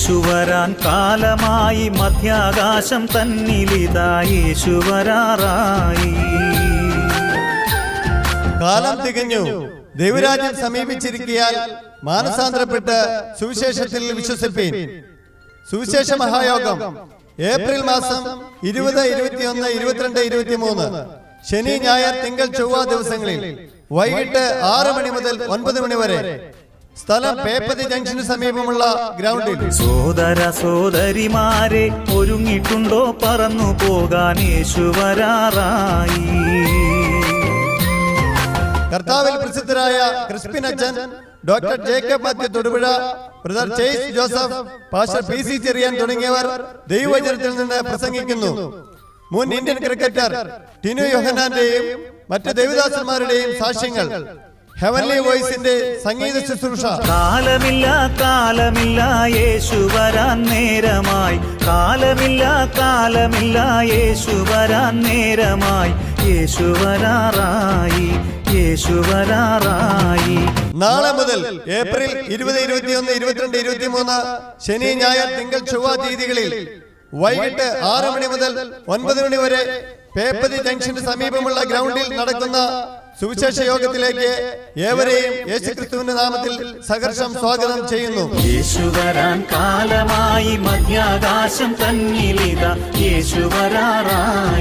യേശുവരാൻ കാലമായി മധ്യാകാശം തന്നിലിതാ യേശുവരാറായി കാലം തികഞ്ഞു. ദൈവരാജ്യം സമീപിച്ചിരിക്കയാൽ മാനസാന്തരപ്പെട്ട് സുവിശേഷത്തിൽ വിശ്വസിപ്പീൻ. സുവിശേഷ മഹായോഗം ഏപ്രിൽ മാസം ഇരുപത് ഇരുപത്തിയൊന്ന് ഇരുപത്തിരണ്ട് ഇരുപത്തിമൂന്ന്. ശനി ഞായർ തിങ്കൾ ചൊവ്വ ദിവസങ്ങളിൽ വൈകിട്ട് ആറ് മണി മുതൽ ഒൻപത് മണി വരെ സ്ഥലം പേപ്പതി ജംഗ്ഷന് സമീപമുള്ള ഗ്രൗണ്ടിൽ. സോദര സോദരിമാരെ ഒരുങ്ങിട്ടുണ്ടോ പറന്നു പോകാൻ യേശുവരാറായി കർത്താവിൽ പ്രസിദ്ധരായ ക്രിസ്പിൻ അച്ഛൻ doctor Jacob Mathew Thodupuzha brother Chase Joseph pastor P C Cherian തുടങ്ങിയവർ ദൈവവചനത്തിൽ നിന്ന് പ്രസംഗിക്കുന്നു. മുൻ ഇന്ത്യൻ ക്രിക്കറ്റർ ടിനു യോഹനാന്റെയും മറ്റ് ദേവദാസന്മാരുടെയും സാക്ഷ്യങ്ങൾ. ഹെവൻലി വോയിസിന്റെ സംഗീത ശുശ്രൂഷ. കാലമില്ല കാലമില്ല യേശു വരാൻ നേരമായി. കാലമില്ല കാലമില്ല യേശു വരാൻ നേരമായി. യേശു വരാറായി യേശു വരാറായി. നാളെ മുതൽ ഏപ്രിൽ ഇരുപത് ഇരുപത്തിയൊന്ന് ഇരുപത്തിരണ്ട് ഇരുപത്തിമൂന്ന് ശനി ഞായർ തിങ്കൾ ചൊവ്വ തീയതികളിൽ വൈകിട്ട് ആറ് മണി മുതൽ ഒൻപത് മണി വരെ പേപ്പതി ജംഗ്ഷന് സമീപമുള്ള ഗ്രൗണ്ടിൽ നടക്കുന്ന സുവിശേഷ യോഗത്തിലേക്ക് ഏവരെയും യേശുക്രിസ്തുവിന്റെ നാമത്തിൽ സഹർഷം സ്വാഗതം ചെയ്യുന്നു. യേശു വരാൻ കാലമായി മധ്യാകാശം തന്നിലിത. യേശു വരാറായി.